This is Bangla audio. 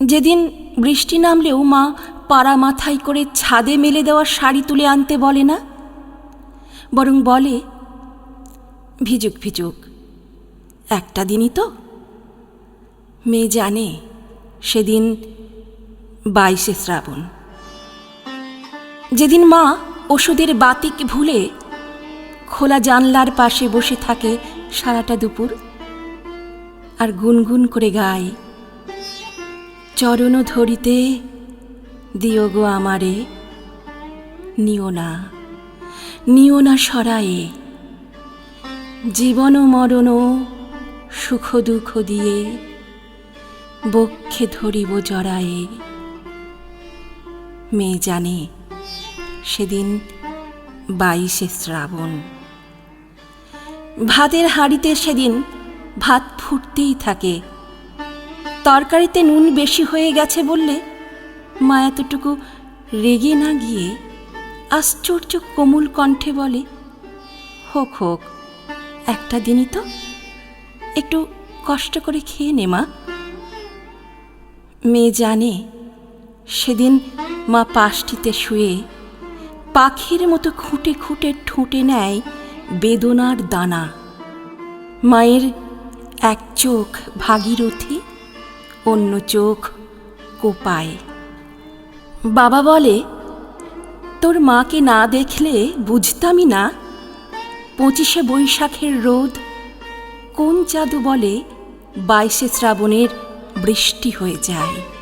যেদিন বৃষ্টি নামলেও মা পাড়া মাথায় করে ছাদে মেলে দেওয়া শাড়ি তুলে আনতে বলে না? বরং বলে, ভিজুক ভিজুক, একটা দিনই তো। মেয়ে জানে সেদিন বাইশে শ্রাবণ। যেদিন মা ওষুধের বাতিক ভুলে খোলা জানলার পাশে বসে থাকে সারাটা দুপুর, আর গুনগুন করে গায় চরণ ধরিতে দিও গো আমারে। নিও না নিও না সরায়ে। জীবন মরণ সুখ দুঃখ দিয়ে বক্ষে ধরিব জড়ায়ে। মেয়ে জানে, সেদিন বাইশে শ্রাবণ। ভাতের হাঁড়িতে সেদিন ভাত ফুটতেই থাকে। তরকারিতে নুন বেশি হয়ে গেছে বললে মা এতটুকু রেগে না গিয়ে আশ্চর্য কোমল কণ্ঠে বলে, হোক হোক, একটা দিনই তো একটু কষ্ট করে খেয়ে নে মা। মেয়ে জানে সেদিন মা পাশটিতে শুয়ে পাখির মতো খুঁটে খুঁটে ঠুঁটে নেয় বেদনার দানা। মায়ের এক চোখ ভাগীরথী অন্য চোখ কোপায়। বাবা বলে, তোর মাকে না দেখলে বুঝতামই না। পঁচিশে বৈশাখের রোদ, কোন জাদু বলে বাইশে শ্রাবণের বৃষ্টি হয়ে যায়।